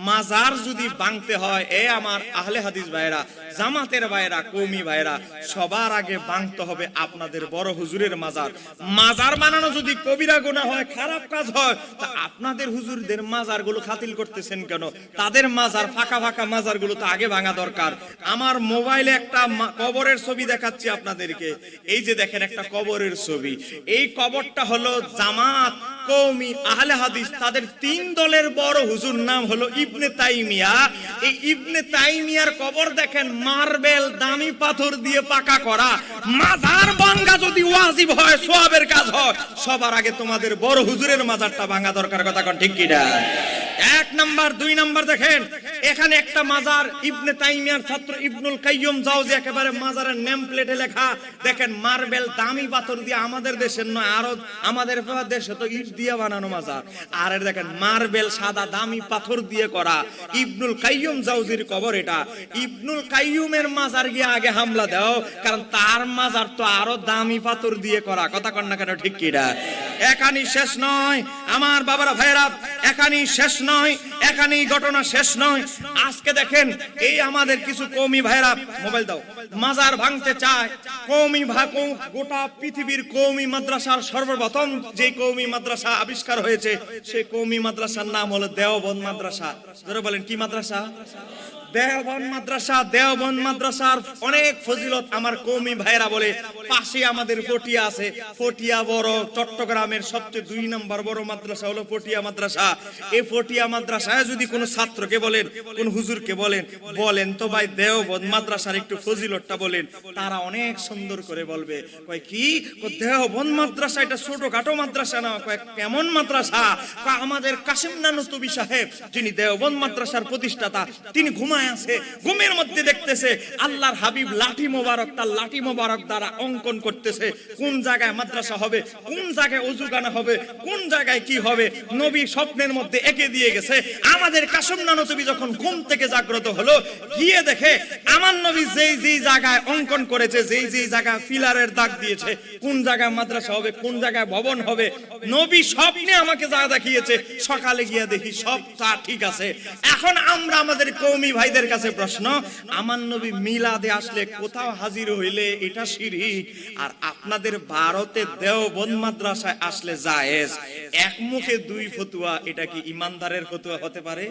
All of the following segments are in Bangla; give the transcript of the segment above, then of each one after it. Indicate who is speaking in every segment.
Speaker 1: মাজার যদি ভাঙতে হয় এ আমার আহলে হাদিস ভাইরা জামাতের ভাইরা কৌমি ভাইরা সবার আগে ভাঙতে হবে আপনাদের বড় হুজুরের মাজার। মাজার বানানো যদি কবিরা গোনা হয়, খারাপ কাজ হয়, তা আপনাদের হুজুরদের মাজারগুলো খাতিল করতেছেন কেন? তাদের মাজার, ফাঁকা ফাঁকা মাজারগুলো তো আগে ভাঙা দরকার। আমার মোবাইলে একটা কবরের ছবি দেখাচ্ছি আপনাদেরকে। এই যে দেখেন একটা কবরের ছবি। এই কবরটা হলো জামাত কৌমি আহলে হাদিস, তাদের তিন দলের বড় হুজুর নাম হলো ইবনে তাইমিয়া। এই ইবনে তাইমিয়ার কবর দেখেন মার্বেল দামি পাথর দিয়ে পাকা করা। মাজার ভাঙ্গা যদি ওয়াজিব হয়, সোয়াবের কাজ হয়, সবার আগে তোমাদের বড় হুজুরের মাজারটা ভাঙা দরকার, কথা কোন ঠিক কিনা? এক নাম্বার, দুই নাম্বার দেখেন এখানে একটা মাজার, ইবনে তাইমিয়ার ছাত্র ইবনুল কাইয়ুম জাওজি একেবারে মাজারের নেম প্লেটে লেখা, দেখেন মার্বেল দামি পাথর দিয়ে আমাদের দেশের নয়, আরও আমাদের দেশে তো ইট দিয়ে বানানো মাজার। আর দেখেন মার্বেল সাদা দামি পাথর দিয়ে করা, ইবনুল কাইয়ুম জাওজির কবর এটা। ইবনুল কাইয়ুমের মাজার গিয়ে আগে হামলা দাও, কারণ তার মাজার তো আরও দামি পাথর দিয়ে করা। কথা কন না কেন, ঠিক কি কিনা? এখানেই শেষ নয়। আমার বাবারা ভাইরা এখানেই শেষ নয়, এখানেই ঘটনা শেষ নয়। আজকে দেখেন, এই আমাদের কিছু কৌমি ভাইরা মোবাইল দাও। মাজার ভাঙতে চায়, কৌমি ভাকু গোটা পৃথিবীর কৌমি মাদ্রাসার সর্বপ্রথম যে কৌমি মাদ্রাসা আবিষ্কার হয়েছে সেই কৌমি মাদ্রাসার নাম হলো দেওবন মাদ্রাসা। ধরে বলেন, কি মাদ্রাসা? দেওবন মাদ্রাসা দেওবন মাদ্রাসার অনেক ফজিলত আমার কৌমি ভাইরা বলে। পাশে আমাদের পটিয়া আছে। পটিয়া বড়, চট্টগ্রামের সবচেয়ে দুই নম্বর বড় মাদ্রাসা হলো পটিয়া মাদ্রাসা। এই পটিয়া মাদ্রাসায় যদি কোনো ছাত্রকে বলেন, কোন হুজুরকে বলেন বলেন তো ভাই দেওবন মাদ্রাসার একটু ফজিলতটা বলেন, তারা অনেক সুন্দর করে বলবে। কয় কি? দেওবন মাদ্রাসা এটা ছোটখাটো মাদ্রাসা না, কয় কেমন মাদ্রাসা? আমাদের কাসিম নানুতবি সাহেব, যিনি দেওবন মাদ্রাসার প্রতিষ্ঠাতা, তিনি ঘুমায় আছে, ঘুমের মধ্যে দেখতেছে আল্লাহর হাবিব লাঠি মোবারক, তার লাঠি মোবারক দ্বারা অঙ্কন করতেছে, কোন জায়গায় মাদ্রাসা হবে, কোন জায়গায় হবে, কোন জায়গায় কি হবে, নবী স্বপ্নের মধ্যে এঁকে দিয়ে গেছে। আমাদের কাসম নানতবি যখন ঘুম থেকে জাগ্রত হলো, গিয়ে দেখে আমার নবী যেই যেই জায়গায় অঙ্কন করেছে, যেই যেই জায়গায় ফিলারের দাগ দিয়েছে, কোন জায়গায় মাদ্রাসা হবে, কোন জায়গায় ভবন হবে, নবী স্বপ্নে আমাকে যা দেখিয়েছে, সকালে গিয়ে দেখি সব তা ঠিক আছে। এখন আমরা আমাদের কৌমি ভাইদের কাছে প্রশ্ন, আমার নবী মিলাদে আসলে কোথাও হাজির হইলে এটা শিরিক? আর আপনাদের ভারতে দেওবন্দ মাদ্রাসায় আসলে জায়েজ? এক মুখে দুই ফতুয়া, এটা কি ইমানদারের ফতুয়া হতে পারে?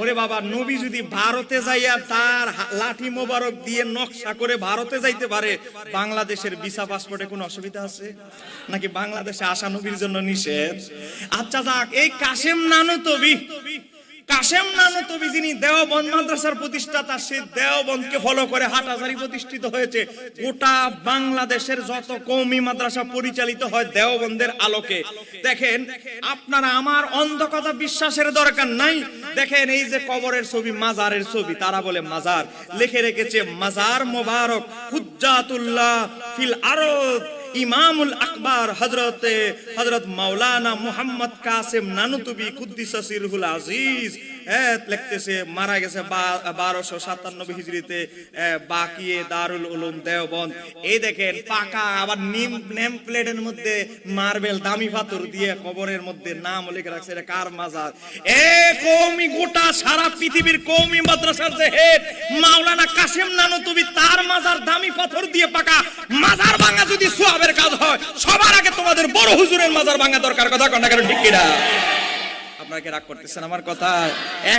Speaker 1: ওরে বাবা, নবী যদি ভারতে যাইয়া তার লাঠি মোবারক দিয়ে নকশা করে ভারতে যাইতে পারে, বাংলাদেশের ভিসা পাসপোর্টে কোনো অসুবিধা আছে? নাকি বাংলাদেশে আসা নবীর জন্য নিষেধ? আচ্ছা যাক, এই কাশেম নানু তবি কাশেম নানু তবি যিনি দেওবন্দ মাদ্রাসার প্রতিষ্ঠাতা, সে দেওবন্দকে ফলো করে হাটহাজারি প্রতিষ্ঠিত হয়েছে। গোটা বাংলাদেশের যত কৌমি মাদ্রাসা পরিচালিত হয় দেওবন্দের আলোকে। দেখেন, আপনারা আমার অন্ধ কথা বিশ্বাসের দরকার নাই। দেখেন, এই যে কবরের ছবি, মাজারের ছবি, তারা বলে মাজার। লিখে রেখেছে, মাজার মোবারক হুজ্জাতুল্লাহ ফিল আরব ইমামুল আকবর হজরতে হজরত মাওলানা মোহাম্মদ কাসেম নানুতুবি কুদ্দিস সিরহুল আজিজ হ্যাঁ লিখতেছে, মারা গেছে বারোশো সাতানব্বই হিজড়িতে বাকিয়ে দারুল উলুম এই দেখেন, পাকা, আবার নিম, নেম প্লেটের মধ্যে মার্বেল দামি পাথর দিয়ে কবরের মধ্যে নাম লিখে রাখছে, এটা কার মাজার? এ কৌমি গোটা সারা পৃথিবীর কৌমি মাদ্রাসার যে মাওলানা তার মাজার দামি পাথর দিয়ে পাকা। মাজার ভাঙা যদি সোয়াবের কাজ হয়, সবার আগে তোমাদের বড় হুজুরের মাজার ভাঙা দরকার, কথা কন্যা কারণ ঠিক কিনা? আপনাকে রাগ করতেছেন আমার কথা?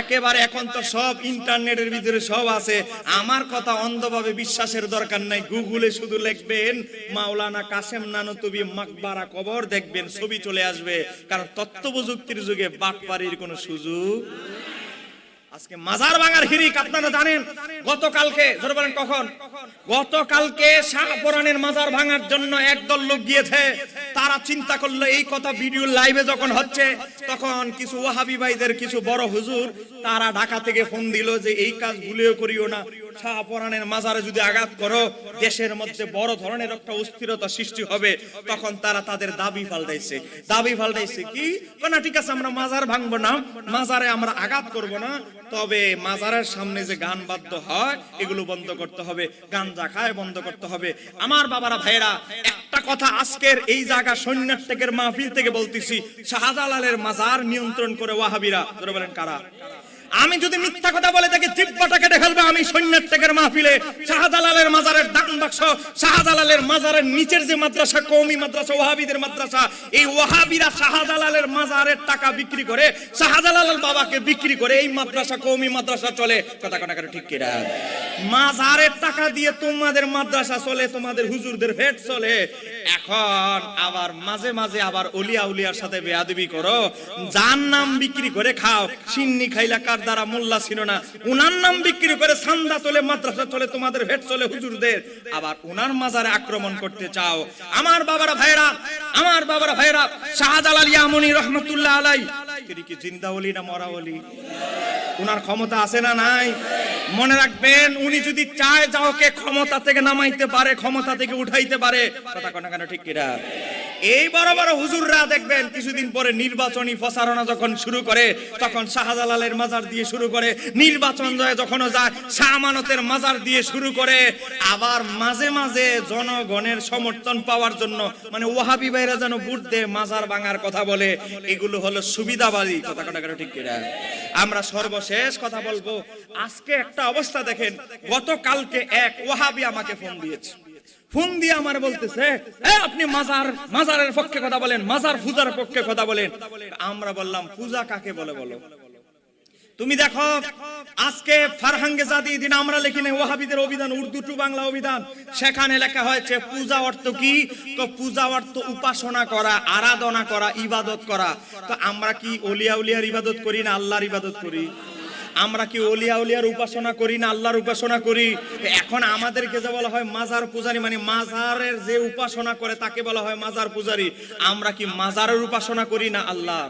Speaker 1: একেবারে এখন তো সব ইন্টারনেটের ভিতরে সব আছে। আমার কথা অন্ধভাবে বিশ্বাসের দরকার নাই। গুগলে শুধু লিখবেন, মাওলানা কাসেম নানতুবি মাকবারা কবর দেখবেন, ছবি চলে আসবে। কারণ তথ্য প্রযুক্তির যুগে বাটপাড়ির কোনো সুযোগ আজকে মাজার ভাঙার হিরিক আপনারা জানেন। গতকালকে, ধরে বলেন কখন? গতকালকে শাহপুরানের মাজার ভাঙার জন্য একদল লোক গিয়েছে। তারা চিন্তা করল, এই কথা ভিডিও লাইভে যখন হচ্ছে, তখন কিছু ওয়াহাবি ভাইদের কিছু বড় হুজুর, তারা ঢাকা থেকে ফোন দিল যে, এই কাজ ভুলেও করিও না। মাজারে যদি আঘাত করো, দেশের মধ্যে বড় ধরনের একটা অস্থিরতা সৃষ্টি হবে। তখন তারা তাদের দাবি দাবি কি? না, ঠিক আছে, আমরা মাজার ভাঙবো না। মাজারে আমরা আঘাত করব না। তবে মাজারের সামনে যে গান বাদ্য হয়, এগুলো বন্ধ করতে হবে। গান খায় বন্ধ করতে হবে। আমার বাবারা ভাইরা একটা কথা আজকের এই জায়গা সন্ন্যাসের মাহফিল থেকে বলতেছি, শাহজালালের মাজার নিয়ন্ত্রণ করে ওয়াহাবিরা। বলেন কারা? আমি যদি মিথ্যা কথা বলে থাকি জিব্বাটা কেটে ফেলবে, আমি সৈন্যের ত্যাগের মাহফিলে, শাহজালালের মাজারের দান বাক্স, শাহজালালের মাজারের নিচের যে মাদ্রাসা কৌমি মাদ্রাসা, ওয়াহাবিদের মাদ্রাসা, এই ওয়াহাবিরা শাহজালালের মাজারের টাকা বিক্রি করে, শাহজালালের বাবাকে বিক্রি করে এই মাদ্রাসা কৌমি মাদ্রাসা চলে। কথা কথা করে ঠিক কিনা? মাজারের টাকা দিয়ে তোমাদের মাদ্রাসা চলে, তোমাদের হুজুরদের ভেট চলে। এখন আবার মাঝে মাঝে আবার অলিয়া উলিয়ার সাথে বেয়াদবি করো। যার নাম বিক্রি করে খাও, সিন্নি খাইলা কার দ্বারা মোল্লা ছিল না। উনার নাম বিক্রি করে সান্দা চলে, মাদ্রাসা চলে, তোমাদের ভেট চলে হুজুরদের। আবার উনার মাজারে আক্রমণ করতে চাও। আমার বাবারা ভাইরা আমার বাবারা ভাইরা শাহজালাল ইয়ামুনি রহমতুল্লাহ আলাই। ক্ষমতা আছে না নাই? মনে রাখবেন, উনি যদি চায় যাওকে ক্ষমতা থেকে নামাইতে পারে, ক্ষমতা থেকে উঠাইতে পারে। কথা কোনা কেন, ঠিক কিনা? এই বড় বড় হুজুররা দেখবেন, কিছুদিন পরে নির্বাচনী প্রচারণা যখন শুরু করে, তখন শাহজালালের মাজার দিয়ে শুরু করে, নির্বাচন জয় যখন যায়, শাহমানতের মাজার দিয়ে শুরু করে, আবার মাঝে মাঝে জনগণের সমর্থন পাওয়ার জন্য মানে ওহাবি ভাইরা যেন বুট দে মাজার ভাঙার কথা বলে, এগুলো হলো সুবিধাবাদী। কথা কথা ঠিক কিনা? আমরা সর্বশেষ কথা বলব। আজকে একটা অবস্থা দেখেন, গতকালকে এক ওহাবি আমাকে ফোন দিয়েছে। ফোন দিয়ে আমার বলতেছে আপনি মাজার, মাজারের পক্ষে কথা বলেন, মাজার পূজার পক্ষে কথা বলেন। আমরা বললাম, পূজা কাকে বলে বলো? তুমি দেখো, আজকে ফারহাঙ্গে জাতি দিন আমরা লিখি নাই, ওয়াহাবিদের অভিধান, উর্দু টু বাংলা অভিধান। সেখানে লেখা হয়েছে, পূজা অর্থ কি? তো পূজা অর্থ উপাসনা করা, আরাধনা করা, ইবাদত করা। তো আমরা কি অলিয়া উলিয়ার ইবাদত করি না আল্লাহর ইবাদত করি? আমরা কি ওলিয়া উলিয়ার উপাসনা করি না আল্লাহর উপাসনা করি? এখন আমাদেরকে যে বলা হয় মাজার পূজারি মানে মাজারের যে উপাসনা করে তাকে বলা হয় মাজার পূজারি। আমরা কি মাজারের উপাসনা করি না আল্লাহ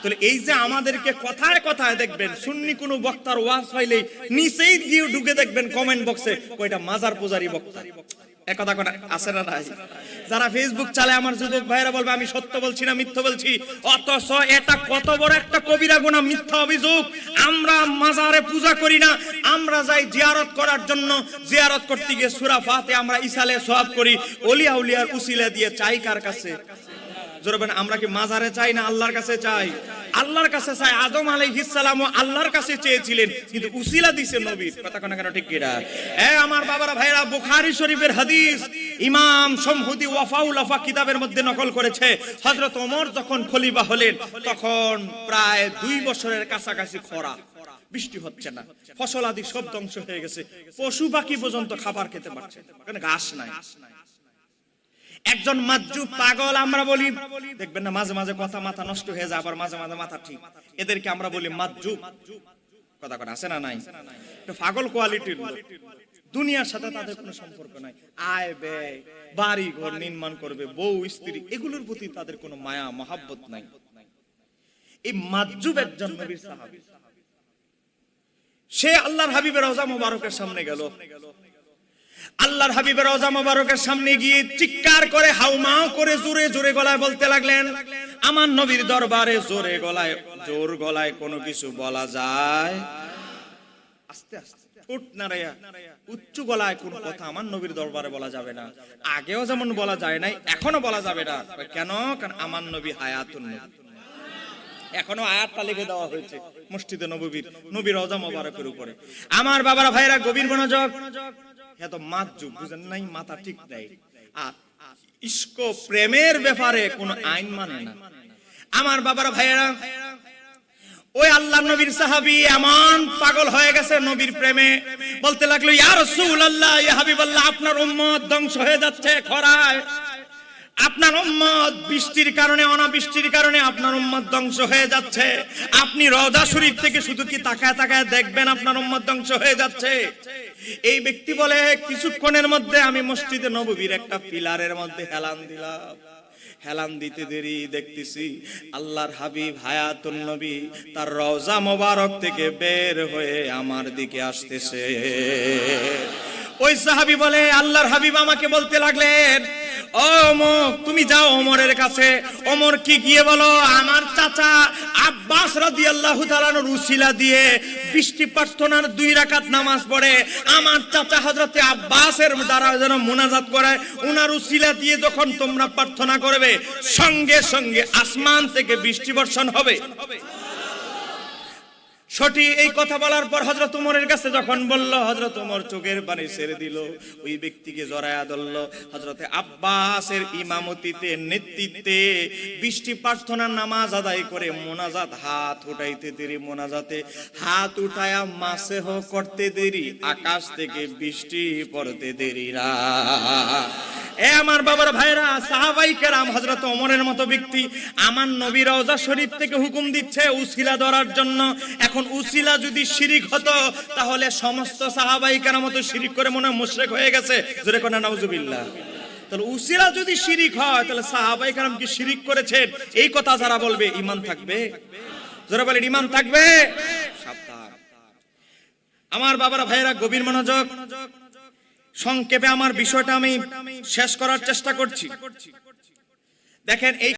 Speaker 1: তাহলে এই যে আমাদেরকে কথায় কথায় দেখবেন, সুন্নি কোনো বক্তার ওয়াজ পাইলেই নিচেই গিয়ে ঢুকে দেখবেন কমেন্ট বক্সে ওইটা মাজার পূজারি বক্তা। কোন আছে না নাই? যারা ফেসবুক আমার যুবক ভাইরা বলবে, আমি সত্য বলছি না মিথ্যা বলছি এটা কত বড় একটা কবিরা গুণা, মিথ্যা অভিযোগ। আমরা মাজারে পূজা করি না, আমরা যাই জিয়ারত করার জন্য, জিয়ারত করতে গিয়ে সুরা ফাতে আমরা ইসালে সওয়াব করি, অলিয়া উলিয়ার উসিলা দিয়ে চাই কার কাছে? জোরবেন আমরা কি মাজারে চাই না আল্লাহর কাছে চাই? আল্লাহর কাছে চাই। আদম আলাইহিস সালাম আল্লাহর কাছে চেয়েছিলেন, কিন্তু উসিলা দিছে নবীর কথা কোনা কেন ঠিক কিনা? এ আমার বাবারা ভাইরা বুখারী শরীফের হাদিস ইমাম সমহুদি ওয়াফাউল ওয়াফা কিতাবের মধ্যে নকল করেছে। হযরত ওমর যখন খলিফা হলেন, তখন প্রায় দুই বছরের কাছাকাছি খরা। বৃষ্টি হচ্ছে না। ফসল আদি সব ধ্বংস হয়ে গেছে। পশু পাখি পর্যন্ত খাবার খেতে পারছে না। ঘাস নাই? একজন মাজ্জু পাগল আমরা বলি। দেখবেন না, মাঝে মাঝে কথা মাথা নষ্ট হয়ে যায়, আবার মাঝে মাঝে মাথা ঠিক। এদেরকে আমরা বলি মাজ্জু কথা কথা আছে না নাই? পাগল কোয়ালিটির দুনিয়ার সাথে তাদের কোনো সম্পর্ক নাই। আয় ব্যয় বাড়ি ঘর নির্মাণ করবে, বউ, স্ত্রী, এগুলোর প্রতি তাদের কোনো মায়া, মহাব্বত নাই। এই মাজ্জুব একজন নবীর সাহাবী। সে আল্লাহর হাবিবের রওজা মোবারকের সামনে গেল। আল্লাহর হাবিবের রওজা মোবারকের সামনে গিয়ে চিৎকার করে হাউমাও করে জোরে জোরে গলায় বলতে লাগলেন, আমার নবীর দরবারে জোরে গলায়, জোর গলায় কোনো কিছু বলা যায়? আস্তে আস্তে উচ্চ গলায় কোন কথা আমার নবীর দরবারে বলা যাবে না। আগেও যেমন বলা যায় নাই এখনও বলা যাবে না। কেন? কারণ আমার নবী হায়াতুন নবী। এখনও আয়াতটা লিখে দেওয়া হয়েছে মসজিদে নববীর, নবীর রওজা মোবারকের উপরে। আমার বাবারা ভাইরা গভীর মনোযোগ। হ্যাঁ তো বুঝেন নাই, মাথা ঠিক নাই। আর ইস্কো প্রেমের ব্যাপারে কোনো আইন মানে না। আমার বাবারা, ভাইয়েরা, ওই আল্লাহ নবীর সাহাবী এমন পাগল হয়ে গেছে নবীর প্রেমে। বলতে লাগল, ইয়া রাসূলুল্লাহ, ইয়া হাবিবাল্লাহ, আপনার উম্মত ধ্বংস হয়ে যাচ্ছে, খরায়। আপনার উম্মত বৃষ্টির কারণে, অনাবৃষ্টির কারণে আপনার উম্মত ধ্বংস হয়ে যাচ্ছে। আপনি রওজা শরীফ থেকে শুধু কি তাকায় তাকায় দেখবেন আপনার উম্মত ধ্বংস হয়ে যাচ্ছে? এই ব্যক্তি বলে, কিছুক্ষণের মধ্যে আমি মসজিদে নববীর একটা পিলারের মধ্যে হেলান দিলাম। হেলান দিতে দেরি, দেখতেছি আল্লাহর হাবিব হায়াতুন নবী তার রওজা মোবারক থেকে বের হয়ে আমার দিকে আসতেছে। ওই সাহাবি বলে, আল্লাহর হাবিব আমাকে বলতে লাগলেন তুমি যাও অমরের কাছে। অমর কি গিয়ে বলো? আমার চাচা আব্বাস রাদিয়াল্লাহু তাআলার উসিলা দিয়ে বৃষ্টি প্রার্থনার দুই রাকাত নামাজ পড়ে। আমার চাচা হজরতে আব্বাসের দ্বারা যেন মোনাজাত করে উনার উসিলা দিয়ে যখন তোমরা প্রার্থনা করবে, সঙ্গে সঙ্গে আসমান থেকে বৃষ্টি বর্ষণ হবে। সঠিক এই কথা বলার পর হজরত উমরের কাছে যখন বলল হজরত উমর চোখের পানি ছেড়ে দিল, ওই ব্যক্তিকে জড়ায়া ধরল। হজরতে আব্বাসের ইমামতিতে, নেতৃত্বে বৃষ্টি প্রার্থনার নামাজ আদায় করে মোনাজাত হাত উঠাইতে দেরি। মোনাজাতে হাত উঠায়া মাসে হোক করতে দেরি, আকাশ থেকে বৃষ্টি পড়তে দেরি না। এ আমার বাবার ভাইরা, সাহাবাই কেরাম হজরত অমরের মতো ব্যক্তি। আমার নবী রওজা শরীফ থেকে হুকুম দিচ্ছে উসিলা ধরার জন্য। এখন উসিলা যদি শিরিক হতো, তাহলে সমস্ত সাহাবাই কেরাম মতো শিরিক করে মনে মুশরিক হয়ে গেছে। জোরে কোনা, নাউজুবিল্লাহ। তাহলে উসিলা যদি শিরিক হয়, তাহলে সাহাবাই কেরাম কি শিরিক করেছেন এই কথা যারা বলবে ইমান থাকবে? জোরে বলেন ইমান থাকবে? সাবধান। আমার বাবার ভাইয়েরা, গভীর মনোযোগ। সংক্ষেপে আমার বিষয়টা আমি শেষ করার চেষ্টা করছি। দেখেন এই